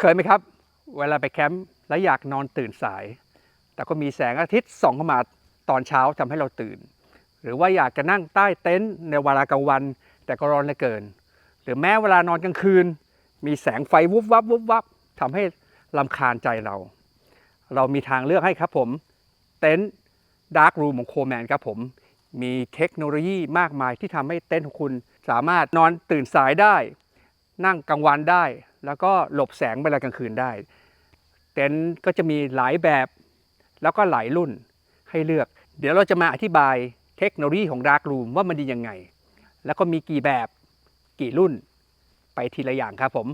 เคยไหมครับ เวลาไปแคมป์แล้วอยากนอนตื่นสาย แต่ก็มีแสงอาทิตย์ส่องเข้ามาตอนเช้าทำให้เราตื่น หรือว่าอยากจะนั่งใต้เต็นท์ในเวลากลางวัน แต่ก็ร้อนเหลือเกิน หรือแม้เวลานอนกลางคืน มีแสงไฟวุบวับวุบวับทำให้ลำคาญใจเรา เรามีทางเลือกให้ครับผมเต็นท์ดาร์กรูมของโคแมนครับผม มีเทคโนโลยีมากมายที่ทำให้เต็นท์ของคุณสามารถนอนตื่นสายได้ นั่งกลางวันได้ แล้วก็หลบแสงเวลากลางคืนได้ เต็นท์ก็จะมีหลายแบบแล้วก็หลายรุ่นให้เลือก เดี๋ยวเราจะมาอธิบายเทคโนโลยีของ Dark Room ว่ามันดียังไง แล้วก็มีกี่แบบกี่รุ่นไปทีละอย่างครับผม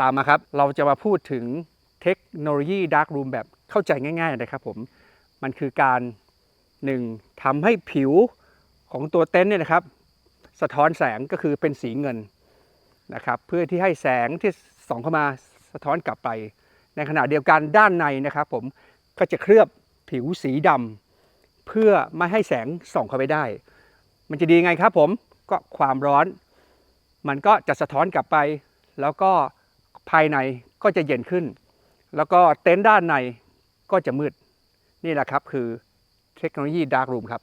ตามมาครับ เราจะมาพูดถึงเทคโนโลยี Dark Room แบบเข้าใจง่ายๆนะครับผม มันคือการหนึ่งทำให้ผิวของตัวเต็นท์เนี่ยนะครับ สะท้อนแสงก็คือเป็นสีเงินนะครับ เพื่อที่ให้แสงที่ ส่องเข้ามาสะท้อนกลับไป ในขณะเดียวกันด้านในนะครับผมก็จะเคลือบผิวสีดำเพื่อไม่ให้แสงส่องเข้าไปได้ มันจะดีไงครับผมก็ความร้อน มันก็จะสะท้อนกลับไป แล้วก็ภายในก็จะเย็นขึ้น แล้วก็เต็นท์ด้านในก็จะมืด นี่แหละครับคือเทคโนโลยี Dark Room ครับ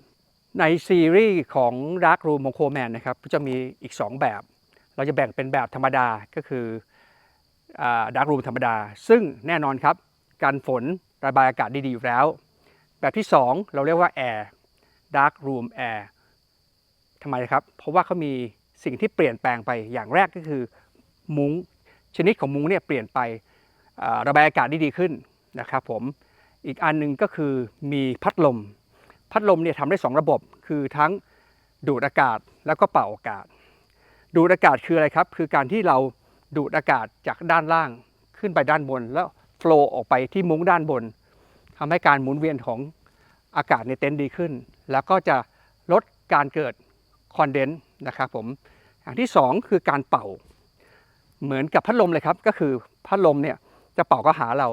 ในซีรีส์ของ Dark Room ของโคแมนนะครับ จะมีอีก 2 แบบ เราจะแบ่งเป็นแบบธรรมดาก็คือ ดาร์กรูมธรรมดา ซึ่งแน่นอนครับการฝนระบายอากาศดีๆอยู่แล้ว แบบที่ 2 เราเรียกว่า Air Dark Room Air ทำไมครับ เพราะว่าเขามีสิ่งที่เปลี่ยนแปลงไปอย่างแรกก็คือมุ้งชนิดของมุ้งเนี่ยเปลี่ยนไประบายอากาศได้ดีขึ้นนะครับผมอีกอันหนึงก็คือมีพัดลม พัดลมเนี่ยทำได้ 2 ระบบ คือทั้งดูดอากาศแล้วก็เป่าอากาศ ดูดอากาศคืออะไรครับ คือการที่เรา ดูดอากาศจากด้านล่างขึ้นไปด้านบน แล้วโฟล์ออกไปที่มุ้งด้านบนทำให้การหมุนเวียนของอากาศในเต็นท์ดีขึ้น แล้วก็จะลดการเกิดคอนเดนซ์นะครับผมอย่างที่ 2 คือการเป่า เหมือนกับพัดลมเลยครับ ก็คือพัดลมเนี่ยจะเป่าก็หาเรา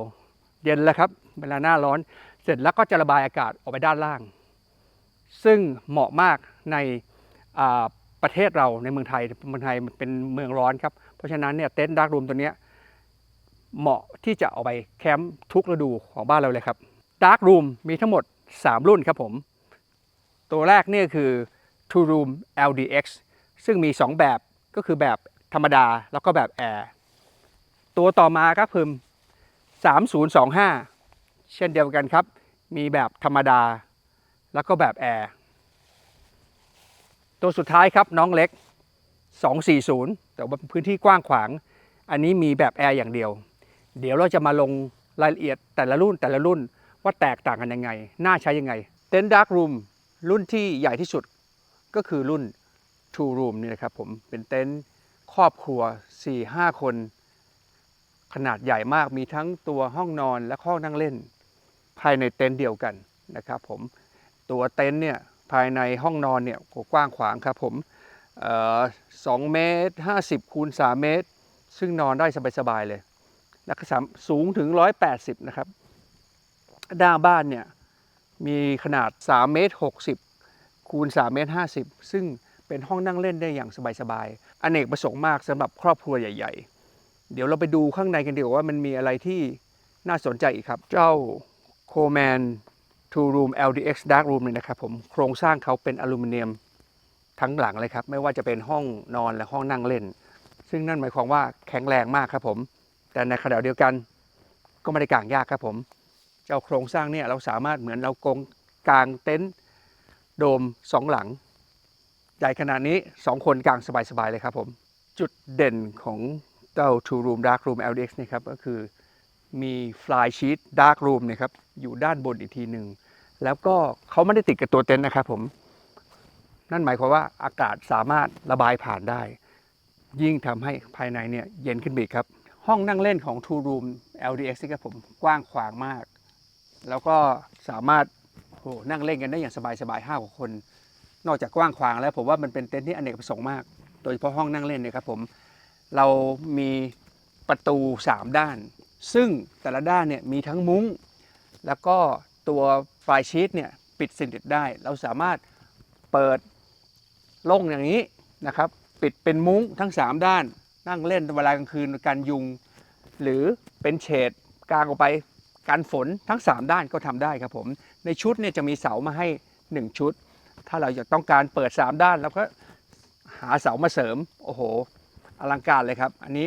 เย็นแล้วครับเวลาหน้าร้อน เสร็จแล้วก็จะระบายอากาศออกไปด้านล่าง ซึ่งเหมาะมากในประเทศเราในเมืองไทยเมืองไทยเป็นเมืองร้อนครับ เพราะฉะนั้นเนี่ยเต็นท์ดาร์กรูมตัวนี้เหมาะที่จะเอาไปแคมป์ทุกฤดูของบ้านเราเลยครับดาร์กรูมมีทั้งหมด 3 รุ่นครับผม ตัวแรกเนี่ยคือ Two Room LDX ซึ่งมี 2 แบบก็คือแบบธรรมดาแล้วก็แบบแอร์ตัวต่อมาครับพึม3025 เช่นเดียวกันครับ มีแบบธรรมดาแล้วก็แบบแอร์ตัวสุดท้ายครับน้องเล็ก 240 แต่ว่าพื้นที่กว้างขวาง อันนี้มีแบบแอร์อย่างเดียว เดี๋ยวเราจะมาลงรายละเอียดแต่ละรุ่นแต่ละรุ่นว่าแตกต่างกันยังไง น่าใช้ยังไง เต็นท์ดาร์กรูมรุ่นที่ใหญ่ที่สุดก็คือรุ่น Two Room นี่นะครับผม เป็นเต็นท์ครอบครัว 4-5 คน ขนาดใหญ่มาก มีทั้งตัวห้องนอนและห้องนั่งเล่น ภายในเต็นท์เดียวกันนะครับผม ตัวเต็นท์เนี่ยภายในห้องนอนเนี่ยกว้างขวางครับผม สองเมตรห้าสิบคูณสามเมตร ซึ่งนอนได้สบายๆเลยแล้วก็สูงถึง180นะครับด้านบ้านเนี่ยมีขนาด3เมตร60คูณ3เมตร50ซึ่งเป็นห้องนั่งเล่นได้อย่างสบายๆ อเนกประสงค์มากสำหรับครอบครัวใหญ่ ๆ เดี๋ยวเราไปดูข้างในกันดีกว่าว่ามันมีอะไรที่น่าสนใจอีกครับ เจ้า Coleman Two Room LDX Dark Room เนี่ยนะครับผม โครงสร้างเขาเป็นอลูมิเนียม ทั้งหลังเลยครับ ไม่ว่าจะเป็นห้องนอนและห้องนั่งเล่น ซึ่งนั่นหมายความว่าแข็งแรงมากครับผม แต่ในขณะเดียวกันก็ไม่ได้กางยากครับผม เจ้าโครงสร้างเนี่ยเราสามารถเหมือนเรากงกางเต็นท์โดมสองหลังใหญ่ขนาดนี้สองคนกางสบาย ๆ เลยครับผม จุดเด่นของเจ้า Two Room Dark Room LDX นี่ครับก็คือมี Fly Sheet Dark Room เนะครับอยู่ด้านบนอีกทีหนึ่ง แล้วก็เขาไม่ได้ติดกับตัวเต็นท์นะครับผม นั่นหมายความว่าอากาศสามารถระบายผ่านได้ ยิ่งทำให้ภายในเนี่ยเย็นขึ้นไปอีกครับ ห้องนั่งเล่นของ Two Room LDX นี่ครับผมกว้างขวางมาก แล้วก็สามารถโหนั่งเล่นกันได้อย่างสบายๆห้าคน นอกจากกว้างขวางแล้วผมว่ามันเป็นเต็นท์ที่อเนกประสงค์มาก โดยเฉพาะห้องนั่งเล่นเนี่ยครับผมเรามีประตู 3 ด้าน ซึ่งแต่ละด้านเนี่ยมีทั้งมุ้ง แล้วก็ตัวปลายชีตเนี่ยปิดสนิทได้ เราสามารถเปิด โล่งอย่างนี้นะครับ ปิดเป็นมุ้งทั้ง 3 ด้าน นั่งเล่นเวลากลางคืนกันยุง หรือเป็นเฉดกลางออกไปกันฝนทั้ง 3 ด้านก็ทำได้ครับผม ในชุดเนี่ยจะมีเสามาให้ 1 ชุด ถ้าเราอยากต้องการเปิด 3 ด้านแล้วก็หาเสามาเสริม โอ้โห อลังการเลยครับ อันนี้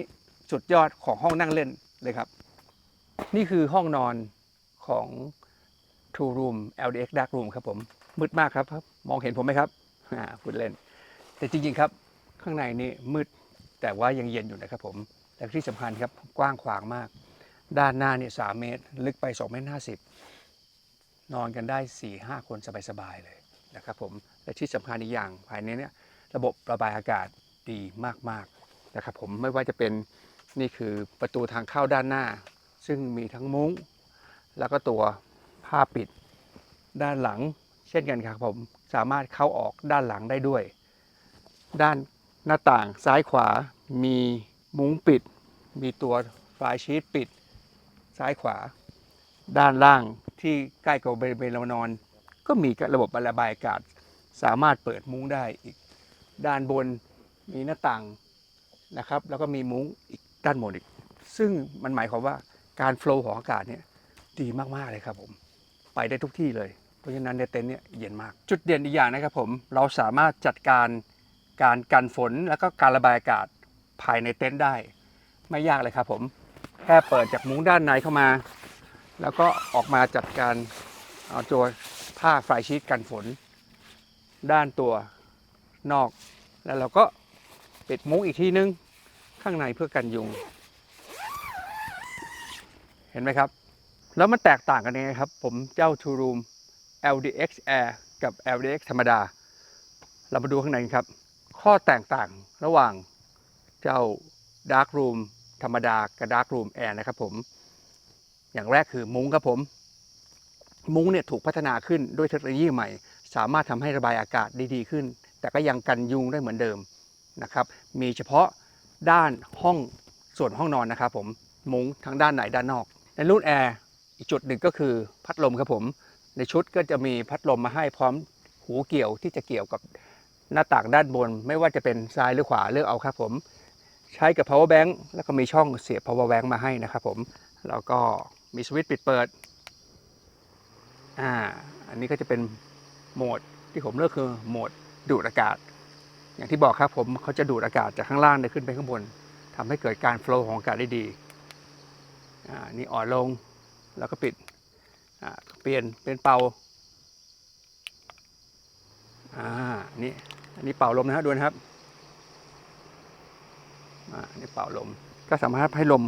สุดยอดของห้องนั่งเล่นเลยครับ นี่คือห้องนอนของ True Room LDX Dark Room ครับผม มืดมากครับ มองเห็นผมไหมครับ พูดเล่น แต่จริงๆครับข้างในนี่มืดแต่ว่ายังเย็นอยู่นะครับผมและที่สำคัญครับกว้างขวางมาก ด้านหน้าเนี่ยสเมตร ลึกไป2เมตรห้นอนกันได้4 5คนสบายๆเลยนะครับผมและที่สำคัญอีกอย่างภายในเนี่ยระบบระบายอากาศดีมากๆนะครับผมไม่ว่าจะเป็นนี่คือประตูทางเข้าด้านหน้า ซึ่งมีทั้งมุ้ง แล้วก็ตัวผ้าปิดด้านหลัง เช่นกันครับผม สามารถเข้าออกด้านหลังได้ด้วย ด้านหน้าต่างซ้ายขวามีมุ้งปิด มีตัวไฟชีตปิด ซ้ายขวา ด้านล่างที่ใกล้กับบริเวณเรานอน ก็มีระบบระบายอากาศ สามารถเปิดมุ้งได้อีก ด้านบนมีหน้าต่างนะครับ แล้วก็มีมุ้งอีกด้านบนอีก ซึ่งมันหมายความว่าการโฟล์ของอากาศเนี่ยดีมากๆเลยครับผม ไปได้ทุกที่เลย เพราะฉะนั้นในเต็นท์เนี่ยเย็นมาก จุดเด่นอีกอย่างนะครับผมเราสามารถจัดการการกันฝนแล้วก็การระบายอากาศภายในเต็นท์ได้ ไม่ยากเลยครับผมแค่เปิดจากมุ้งด้านในเข้ามา แล้วก็ออกมาจัดการเอาตัวผ้าไฟชีตกันฝน ด้านตัวนอก แล้วเราก็ปิดมุ้งอีกทีนึงข้างในเพื่อกันยุง เห็นไหมครับ แล้วมันแตกต่างกันยังไงครับ ผมเจ้า Two Room LDX Air กับ LDX ธรรมดา เรามาดูข้างในครับ ข้อแตกต่างระหว่างเจ้า Dark Room ธรรมดากับ Dark Room Air นะครับผม อย่างแรกคือมุ้งครับผม มุ้งเนี่ยถูกพัฒนาขึ้นด้วยเทคโนโลยีใหม่ สามารถทำให้ระบายอากาศได้ดีขึ้น แต่ก็ยังกันยุงได้เหมือนเดิมนะครับ มีเฉพาะด้านห้องส่วนห้องนอนนะครับผม มุ้งทั้งด้านในด้านนอก ในรุ่นแอร์อีกจุดหนึ่งก็คือพัดลมครับผม ในชุดก็จะมีพัดลมมาให้พร้อมหูเกี่ยวที่จะเกี่ยวกับหน้าต่างด้านบน ไม่ว่าจะเป็นซ้ายหรือขวาเลือกเอาครับผม ใช้กับ power bank แล้วก็มีช่องเสียบ power bank มาให้นะครับผมแล้วก็มีสวิตช์ปิดเปิดอ่าอันนี้ก็จะเป็นโหมดที่ผมเลือกคือโหมดดูดอากาศ อย่างที่บอกครับผมเขาจะดูดอากาศจากข้างล่างเลยขึ้นไปข้างบนทำให้เกิดการโฟล์ของอากาศได้ดีอ่านี่อ่อนลงแล้วก็ปิดอ่า เปลี่ยนเป็นเป่า อ่า นี่อันนี้เป่าลมนะฮะดูนะครับ อ่า นี่เป่าลม ก็สามารถให้ลม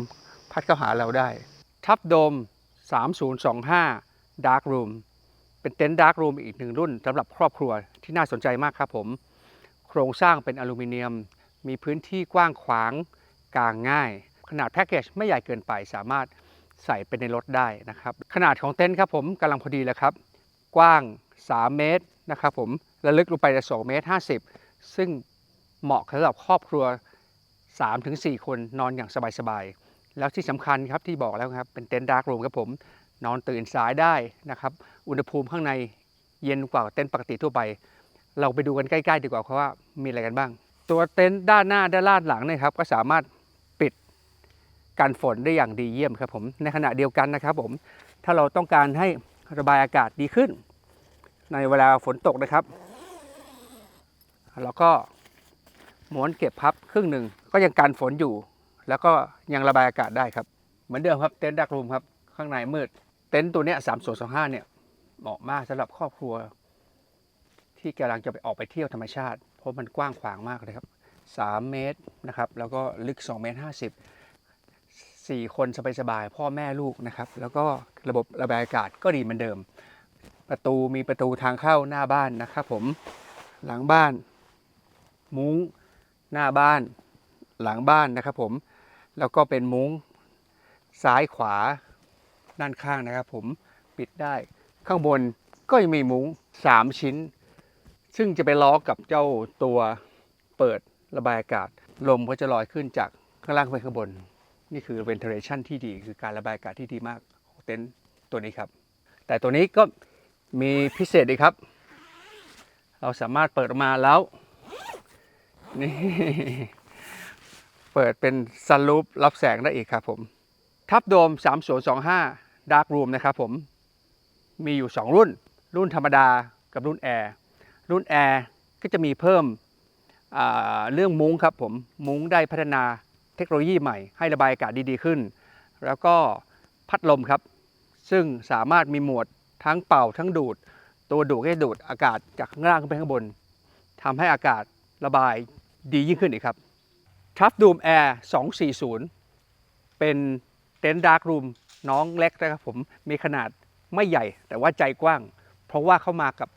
พัดเข้าหาเราได้ ทับโดม 3025 Dark Room เป็นเต็นท์ Dark Room อีกหนึ่งรุ่นสำหรับครอบครัวที่น่าสนใจมากครับผม โครงสร้างเป็นอลูมิเนียม มีพื้นที่กว้างขวางกลางง่าย ขนาดแพ็กเกจไม่ใหญ่เกินไปสามารถ ใส่ไปในรถได้นะครับ ขนาดของเต็นท์ครับผมกำลังพอดีแล้วครับ กว้าง 3 เมตรนะครับผมและลึกลงไปจะ2เมตร50 ซึ่งเหมาะสำหรับครอบครัว 3-4 คนนอนอย่างสบายๆ แล้วที่สำคัญครับที่บอกแล้วครับ เป็นเต็นท์ดาร์กรูมครับผมนอนตื่นสายได้นะครับ อุณหภูมิข้างในเย็นกว่าเต็นท์ปกติทั่วไป เราไปดูกันใกล้ ๆ ดีกว่าครับว่ามีอะไรกันบ้าง ตัวเต็นท์ด้านหน้าด้านล่างหลังเนี่ยครับก็สามารถ กันฝนได้อย่างดีเยี่ยมครับผมในขณะเดียวกันนะครับผมถ้าเราต้องการให้ระบายอากาศดีขึ้น ในเวลาฝนตกนะครับเราก็ม้วนเก็บพับครึ่งหนึ่งก็ยังกันฝนอยู่ แล้วก็ยังระบายอากาศได้ครับ เหมือนเดิมครับเต็นท์ดักรูมครับข้างในมืด เต็นท์ตัวเนี้สามส่วนสองห้าเนี่ยเหมาะมากสำหรับครอบครัว ที่กำลังจะไปออกไปเที่ยวธรรมชาติ เพราะมันกว้างขวางมากเลยครับสามเมตรนะครับ แล้วก็ลึก 2 เมตรห้าสิบสี่คนสบายๆพ่อแม่ลูกนะครับ แล้วก็ระบบระบายอากาศก็ดีเหมือนเดิม ประตูมีประตูทางเข้าหน้าบ้านนะครับผมหลังบ้าน มุ้งหน้าบ้าน หลังบ้านนะครับผม แล้วก็เป็นมุ้งซ้ายขวาด้านข้างนะครับผมปิดได้ข้างบนก็ยังมีมุ้ง 3 ชิ้น ซึ่งจะไปล้อกับเจ้าตัวเปิดระบายอากาศ ลมก็จะลอยขึ้นจากข้างล่างไปข้างบน นี่คือ ventilation ที่ดีคือการระบายอากาศที่ดีมากของเต็นท์ตัวนี้ครับ แต่ตัวนี้ก็มีพิเศษอีครับ เราสามารถเปิดออกมาแล้วนี่เปิดเป็นซันรูปรับแสงได้อีกครับผม ทับโดม3025 Dark Room นะครับผม มีอยู่ 2 รุ่น รุ่นธรรมดากับรุ่นแอร์ รุ่นแอร์ก็จะมีเพิ่มเรื่องมุ้งครับผม มุ้งได้พัฒนา เทคโนโลยีใหม่ให้ระบายอากาศดีๆขึ้น แล้วก็พัดลมครับ ซึ่งสามารถมีโหมดทั้งเป่าทั้งดูด ตัวดูดก็จะดูดอากาศจากข้างล่างขึ้นไปข้างบนทำให้อากาศระบายดียิ่งขึ้นอีกครับทับดูมแอร์240 เป็นเต็นท์ดาร์กรูมน้องเล็กนะครับผมมีขนาดไม่ใหญ่แต่ว่าใจกว้าง เพราะว่าเข้ามากับ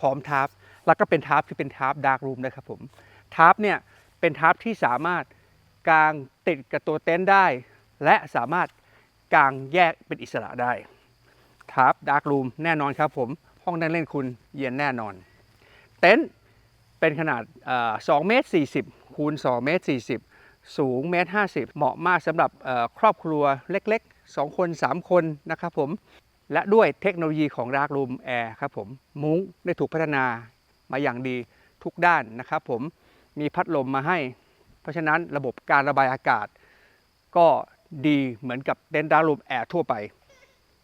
พร้อมทาร์แล้วก็เป็นทาร์ที่เป็นทาร์ดาร์กรูมนะครับผมทาร์เนี่ยเป็นทาร์ที่สามารถ กางติดกับตัวเต็นท์ได้ และสามารถกางแยกเป็นอิสระได้ทาร์ปดาร์กรูมแน่นอนครับผม ห้องนั่งเล่นคุณเย็นแน่นอน เต็นท์เป็นขนาด2เมตร40คูณ2เมตร40 สูงเมตร50 เหมาะมากสำหรับครอบครัวเล็กๆ 2 คน 3 คนนะครับผม และด้วยเทคโนโลยีของ Dark Room Air ครับผม มุ้งได้ถูกพัฒนามาอย่างดีทุกด้านนะครับผม มีพัดลมมาให้ ราะฉะนั้นระบบการระบายอากาศ ก็ดีเหมือนกับเต็นท์ Dark Room Air ทั่วไป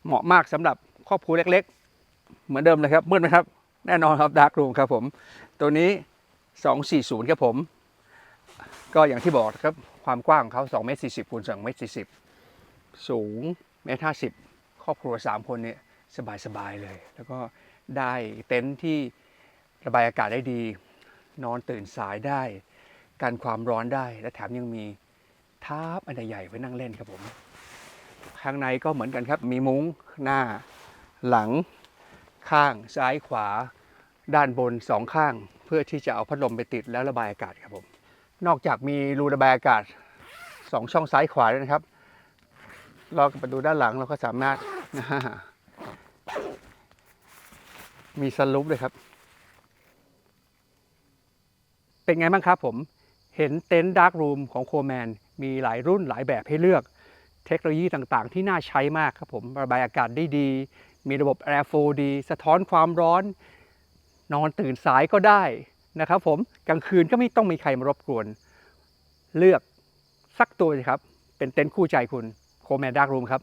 เหมาะมากสำหรับครอบครัวเล็ก ๆ เหมือนเดิมเลยครับมืดไหมครับ แน่นอนครับ Dark Room ครับผม ตัวนี้ 240 ครับผม ก็อย่างที่บอกครับความกว้างของเขา2เมตร40คูณ2เมตร40 สูงเมตร50 ครอบครัว 3 คนเนี่ยสบาย ๆ เลย แล้วก็ได้เต็นท์ที่ระบายอากาศได้ดี นอนตื่นสายได้ กันความร้อนได้ และแถมยังมีทาร์ปอันใหญ่ไว้นั่งเล่นครับผม ข้างในก็เหมือนกันครับ มีมุ้งหน้า หลัง ข้างซ้ายขวา ด้านบนสองข้าง เพื่อที่จะเอาพัดลมไปติดแล้วระบายอากาศครับผม นอกจากมีรูระบายอากาศสองช่องซ้ายขวาด้วยนะครับเรากลับมาดูด้านหลังเราก็สามารถมีสลูปเลยครับ เป็นไงบ้างครับผม เห็นเต็นท์ดาร์กรูมของโคแมนมีหลายรุ่นหลายแบบให้เลือก เทคโนโลยีต่างๆ ที่น่าใช้มากครับผมระบายอากาศได้ดี มีระบบ Airflow ดี สะท้อนความร้อน นอนตื่นสายก็ได้นะครับผมกลางคืนก็ไม่ต้องมีใครมารบกวน เลือกสักตัวสิครับ เป็นเต็นท์คู่ใจคุณโคแมนดาร์กรูมครับ